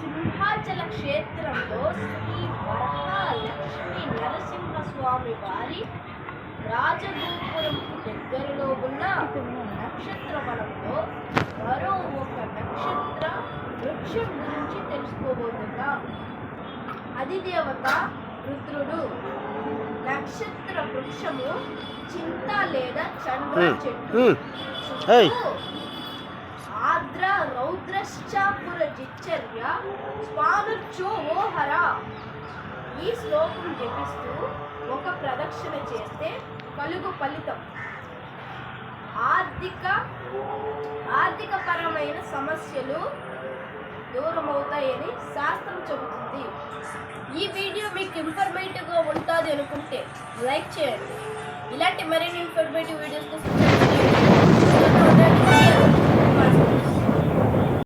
సింహాచల క్షేత్రంలో శ్రీ వరహాలక్ష్మి నరసింహస్వామి వారి రాజగోపురంకు దగ్గరలో ఉన్న నక్షత్ర వనంలో మరో ఒక నక్షత్ర వృక్షం గురించి తెలుసుకోబోతున్నాం. అధిదేవత రుద్రుడు. నక్షత్ర వృక్షము చింత లేదా చంద్ర. చెట్టు. రౌద్రశ్చాపుర జిచ్చర్య ఈ శ్లోకం జపిస్తూ ఒక ప్రదక్షిణ చేస్తే కలుగు ఫలితం. ఆర్థిక ఆర్థిక పరమైన సమస్యలు దూరమవుతాయని శాస్త్రం చెబుతుంది. ఈ వీడియో మీకు ఇన్ఫర్మేటివ్గా ఉంటుంది అనుకుంటే లైక్ చేయండి. ఇలాంటి మరిన్ని ఇన్ఫర్మేటివ్ వీడియోస్ కోసం